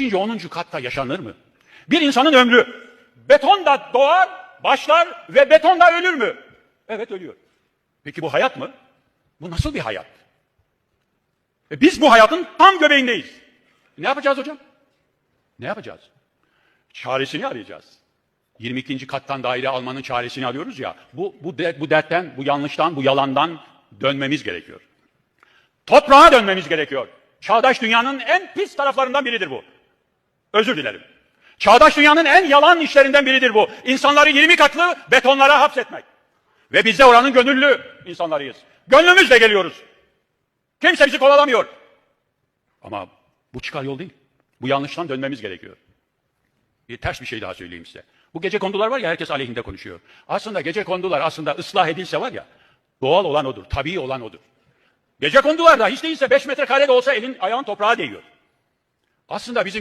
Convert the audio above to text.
5. 10. katta yaşanır mı? Bir insanın ömrü betonda doğar, başlar ve betonda ölür mü? Evet ölüyor. Peki bu hayat mı? Bu nasıl bir hayat? E biz bu hayatın tam göbeğindeyiz. Ne yapacağız hocam? Ne yapacağız? Çaresini arayacağız. 22. kattan daire almanın çaresini arıyoruz ya. Bu, bu, bu dertten, bu yanlıştan, bu yalandan dönmemiz gerekiyor. Toprağa dönmemiz gerekiyor. Çağdaş dünyanın en pis taraflarından biridir bu. Özür dilerim. Çağdaş dünyanın en yalan işlerinden biridir bu. İnsanları 20 katlı betonlara hapsetmek. Ve biz de oranın gönüllü insanlarıyız. Gönlümüzle geliyoruz. Kimse bizi kovalamıyor. Ama bu çıkar yol değil. Bu yanlıştan dönmemiz gerekiyor. Bir ters bir şey daha söyleyeyim size. Bu gece kondular var ya herkes aleyhinde konuşuyor. Aslında gece kondular aslında ıslah edilse var ya doğal olan odur, tabii olan odur. Gece kondular da hiç değilse 5 metrekare de olsa elin ayağın toprağa değiyor. Aslında bizim